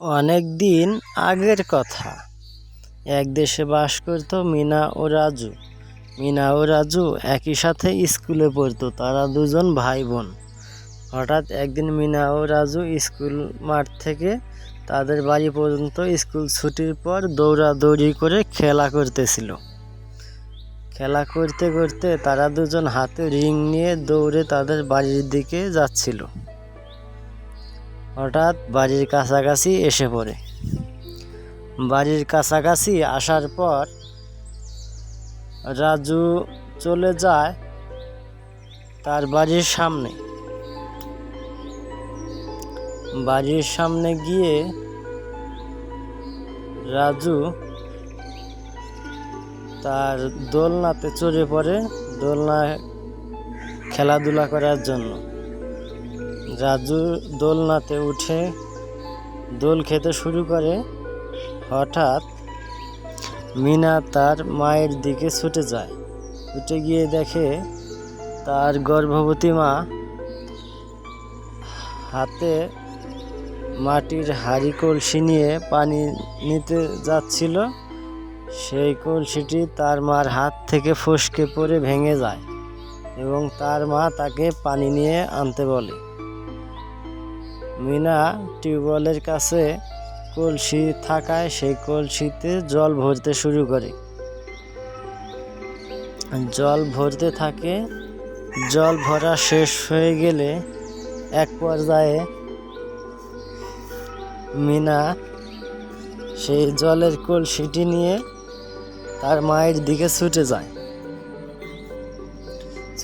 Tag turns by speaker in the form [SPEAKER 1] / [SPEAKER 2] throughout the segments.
[SPEAKER 1] অনেক দিন আগের কথা। এক দেশে বাস করত মিনা ও রাজু। মিনা ও রাজু একই সাথে স্কুলে পড়তো, তারা দুজন ভাই বোন হঠাৎ একদিন মিনা ও রাজু স্কুল মাঠ থেকে তাদের বাড়ি পর্যন্ত স্কুল ছুটির পর দৌড়াদৌড়ি করে খেলা করতেছিল। খেলা করতে করতে তারা দুজন হাতে রিং নিয়ে দৌড়ে তাদের বাড়ির দিকে যাচ্ছিল। হঠাৎ বাড়ির কাছাকাছি এসে পড়ে। বাড়ির কাছাকাছি আসার পর রাজু চলে যায় তার বাড়ির সামনে। বাড়ির সামনে গিয়ে রাজু তার দোলনাতে চড়ে পড়ে দোলনা খেলাধুলা করার জন্য। রাজু দোলনাতে উঠে দোল খেতে শুরু করে। হঠাৎ মিনা তার মায়ের দিকে ছুটে যায়। ছুটে গিয়ে দেখে তার গর্ভবতী মা হাতে মাটির হাড়ি কলসি নিয়ে পানি নিতে যাচ্ছিল। সেই কলসিটি তার মার হাত থেকে ফসকে পড়ে ভেঙে যায় এবং তার মা তাকে পানি নিয়ে আনতে বলে। মিনা টিউবওয়েলের কাছে কলসি থাকায় সেই কলসিতে জল ভরতে শুরু করে। জল ভরতে থাকে, জল ভরা শেষ হয়ে গেলে এক পর্যায়ে মিনা সেই জলের কলসিটি নিয়ে তার মায়ের দিকে ছুটে যায়।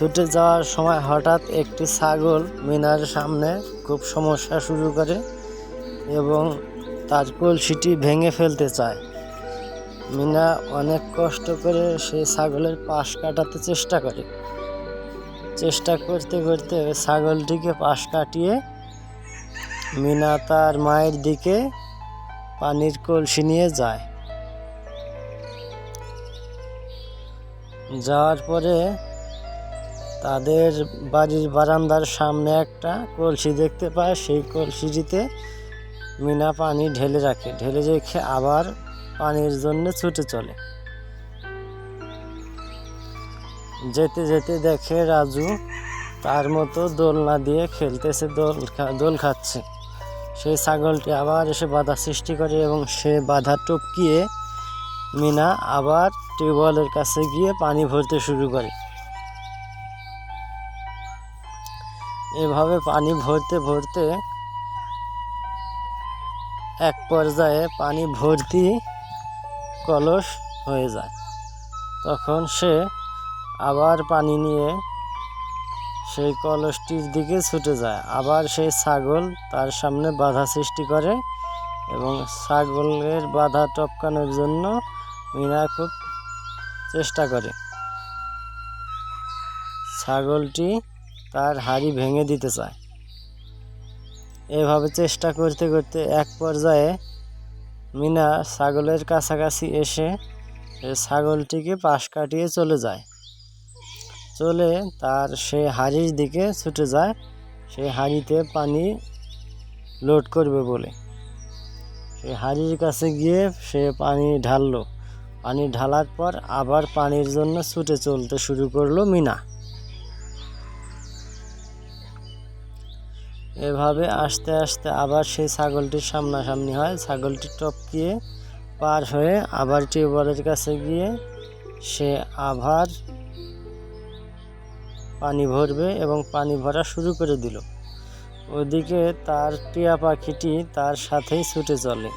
[SPEAKER 1] ছুটে যাওয়ার সময় হঠাৎ একটি ছাগল মিনার সামনে খুব সমস্যা শুরু করে এবং তার কলসিটি ভেঙে ফেলতে চায়। মিনা অনেক কষ্ট করে সেই ছাগলের পাশ কাটাতে চেষ্টা করে। চেষ্টা করতে করতে ছাগলটিকে পাশ কাটিয়ে মিনা তার মায়ের দিকে পানির কলসি নিয়ে যায়। যাওয়ার পরে তাদের বাড়ির বারান্দার সামনে একটা কলসি দেখতে পায়। সেই কলসিটিতে মিনা পানি ঢেলে রাখে। ঢেলে রেখে আবার পানির জন্য ছুটে চলে। যেতে যেতে দেখে রাজু তার মতো দোলনা দিয়ে খেলতেছে, দোল দোল খাচ্ছে। সেই ছাগলটি আবার এসে বাধা সৃষ্টি করে এবং সে বাধা টপকিয়ে মিনা আবার টিউবওয়েলের কাছে গিয়ে পানি ভরতে শুরু করে। এভাবে পানি ভরতে ভরতে এক পর্যায়ে পানি ভর্তি কলস হয়ে যায়। তখন সে আবার পানি নিয়ে সেই কলসটির দিকে ছুটে যায়। আবার সেই ছাগল তার সামনে বাধা সৃষ্টি করে এবং ছাগলের বাধা টপকানোর জন্য মিনা খুব চেষ্টা করে। ছাগলটি তার হাড়ি ভেঙে দিতে চায়। এভাবে চেষ্টা করতে করতে এক পর্যায়ে মিনা ছাগলের কাছাকাছি এসে ছাগলটিকে পাশ কাটিয়ে চলে যায়। চলে তার সে হাড়ির দিকে ছুটে যায়, সে হাড়িতে পানি লোড করবে বলে। সে হাড়ির কাছে গিয়ে সে পানি ঢাললো। পানি ঢালার পর আবার পানির জন্য ছুটে চলতে শুরু করল মিনা। এভাবে আস্তে আস্তে আবার সেই ছাগলটির সামনাসামনি হয়। ছাগলটি টপকিয়ে পার হয়ে আবার টিউবওয়েলের কাছে গিয়ে সে আবার পানি ভরবে এবং পানি ভরা শুরু করে দিল। ওদিকে তার টিয়া পাখিটি তার সাথেই ছুটে চলে।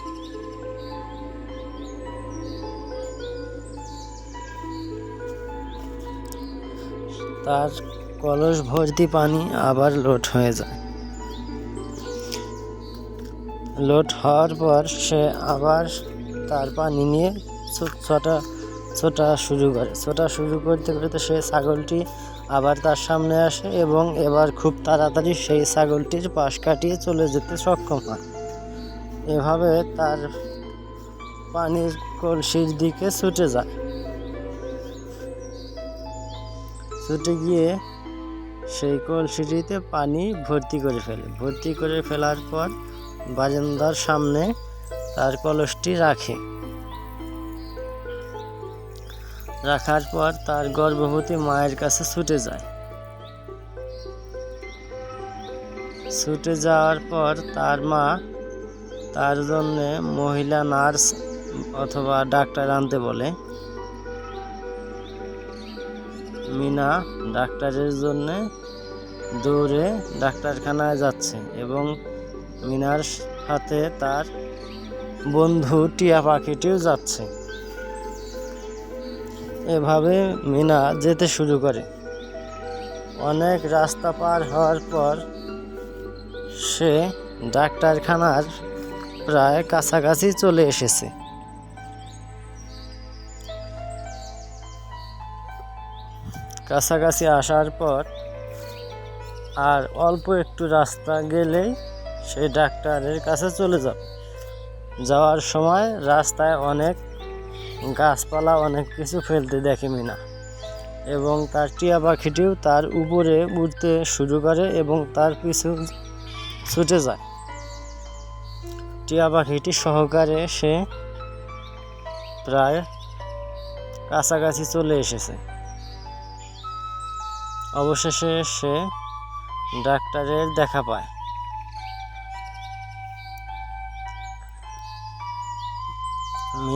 [SPEAKER 1] তার কলস ভর্তি পানি আবার লোড হয়ে যায়। লোড হওয়ার পর সে আবার তার পানি নিয়ে ছোটা ছোটা শুরু করে। ছোটা শুরু করতে করতে সে ছাগলটি আবার তার সামনে আসে এবং এবার খুব তাড়াতাড়ি সেই ছাগলটির পাশ কাটিয়ে চলে যেতে সক্ষম হয়। এভাবে তার পানির কলসির দিকে ছুটে যায়। ছুটে গিয়ে সেই কলসিটিতে পানি ভর্তি করে ফেলে। ভর্তি করে ফেলার পর বারান্দার সামনে তার কলসটি রাখে। রাখার পর তার গর্ভবতী মায়ের কাছে ছুটে যায়। ছুটে যাওয়ার পর তার মা তার জন্য মহিলা নার্স অথবা ডাক্তার আনতে বলে। মিনা ডাক্তারের জন্য দৌড়ে ডাক্তারখানায় যাচ্ছে এবং মিনার সাথে তার বন্ধু টিয়া পাখিটিও যাচ্ছে। এভাবে মিনা যেতে শুরু করে। অনেক রাস্তা পার হওয়ার পর সে ডাক্তারখানার প্রায় কাছাকাছি চলে এসেছে। কাছাকাছি আসার পর আর অল্প একটু রাস্তা গেলেই সে ডাক্তারের কাছে চলে যাবে যাওয়ার সময় রাস্তায় অনেক গাছপালা, অনেক কিছু ফেলতে দেখে মিনা এবং তার টিয়া পাখিটিও তার উপরে উঠতে শুরু করে এবং তার পিছু ছুটে যায়। টিয়া পাখিটি সহকারে সে প্রায় কাছাকাছি চলে এসেছে। অবশেষে সে ডাক্তারের দেখা পায়।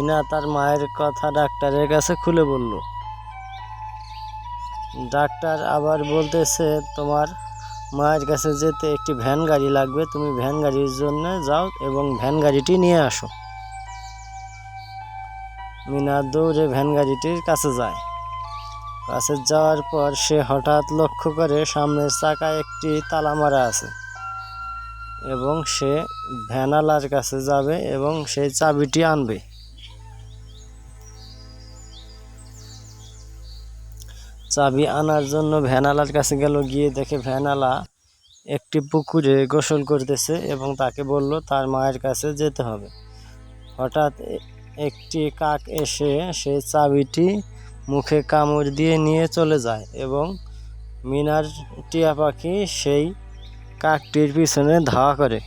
[SPEAKER 1] মিনা তার মায়ের কথা ডাক্তারের কাছে খুলে বলল। ডাক্তার আবার বলতেছে, তোমার মায়ের কাছে যেতে একটি ভ্যান গাড়ি লাগবে। তুমি ভ্যান গাড়ির জন্য যাও এবং ভ্যান গাড়িটি নিয়ে আসো। মিনা দৌড়ে ভ্যান গাড়িটির কাছে যায়। কাছে যাওয়ার পর সে হঠাৎ লক্ষ্য করে সামনের চাকায় একটি তালা মারা আছে এবং সে ভ্যানালার কাছে যাবে এবং সেই চাবিটি আনবে। চাবি আনার জন্য ভ্যানালার কাছে গেল, গিয়ে দেখে ভ্যানালা একটি পুকুরে গোসল করতেছে এবং তাকে বলল, তার মায়ের কাছে যেতে হবে। হঠাৎ একটি কাক এসে সেই চাবিটি মুখে কামড় দিয়ে নিয়ে চলে যায় এবং মিনার টিয়া পাখি সেই কাকটির পিছনে ধাওয়া করে।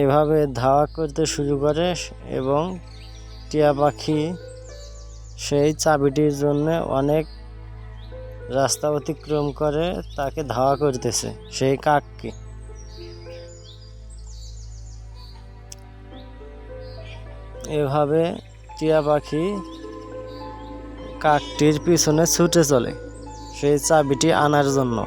[SPEAKER 1] এভাবে ধাওয়া করতে শুরু করে এবং টিয়া পাখি সেই চাবিটির জন্য অনেক রাস্তা অতিক্রম করে তাকে ধাওয়া করতেছে, সেই কাককে। এভাবে টিয়া পাখি কাকটির পিছনে ছুটে চলে সেই চাবিটি আনার জন্য।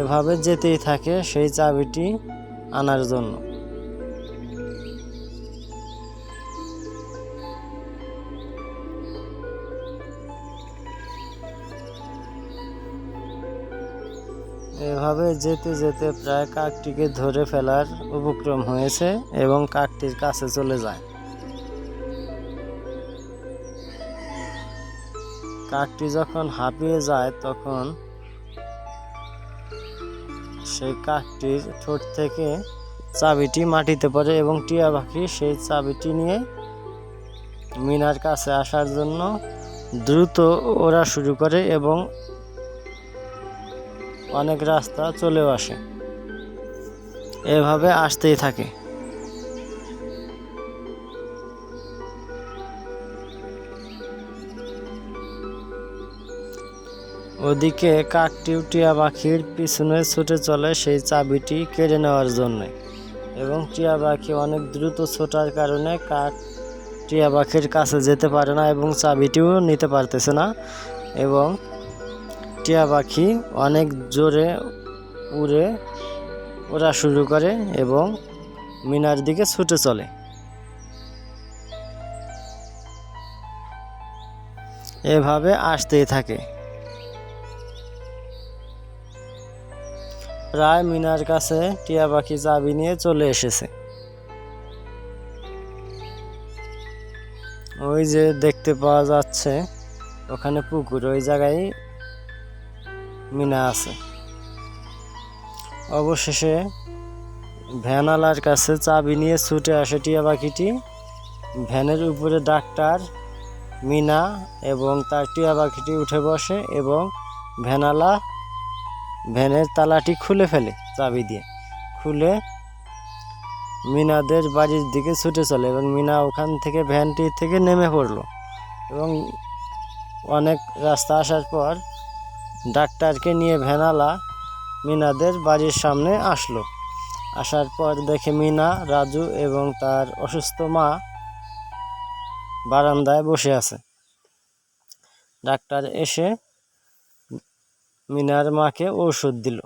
[SPEAKER 1] এভাবে যেতেই থাকে সেই চাবিটি আনার জন্য। যেতে যেতে প্রায় কাকটিকে ধরে ফেলার উপক্রম হয়েছে এবং কাকটির কাছে চলে যায়। কাকটি যখন হাঁপিয়ে যায় তখন সেই কাকটির ঠোঁট থেকে চাবিটি মাটিতে পড়ে এবং টিয়া পাখি সেই চাবিটি নিয়ে মিনার কাছে আসার জন্য দ্রুত ওরা শুরু করে এবং অনেক রাস্তা চলেও আসে। এভাবে আসতেই থাকে। ওদিকে কাকটি টিয়া পাখির পিছনে ছুটে চলে সেই চাবিটি কেড়ে নেওয়ার জন্য এবং টিয়া পাখি অনেক দ্রুত ছোটার কারণে কাক টিয়া পাখির কাছে যেতে পারে না এবং চাবিটিও নিতে পারতেছে না এবং টিয়া পাখি অনেক জোরে উড়ে ওরা শুরু করে এবং মিনার দিকে ছুটে চলে। এভাবে আসতেই থাকে। প্রায় মিনার কাছে টিয়া পাখি চাবি নিয়ে চলে এসেছে। ওই যে দেখতে পাওয়া যাচ্ছে, ওখানে পুকুর, ওই জায়গায় মিনা আছে। অবশেষে ভ্যানালার কাছে চাবি নিয়ে ছুটে আসে টিয়া পাখিটি। ভ্যানের উপরে ডাক্তার, মিনা এবং তার টিয়া পাখিটি উঠে বসে এবং ভ্যানালা ভ্যানের তালাটি খুলে ফেলে চাবি দিয়ে। খুলে মিনাদের বাড়ির দিকে ছুটে চলে এবং মিনা ওখান থেকে ভ্যানটি থেকে নেমে পড়ল এবং অনেক রাস্তা আসার পর ডাক্তারকে নিয়ে ভেনালা মিনাদের বাড়ির সামনে আসলো। আসার পর দেখে মিনা, রাজু এবং তার অসুস্থ মা বারান্দায় বসে আছে। ডাক্তার এসে মিনার মাকে ওষুধ দিল।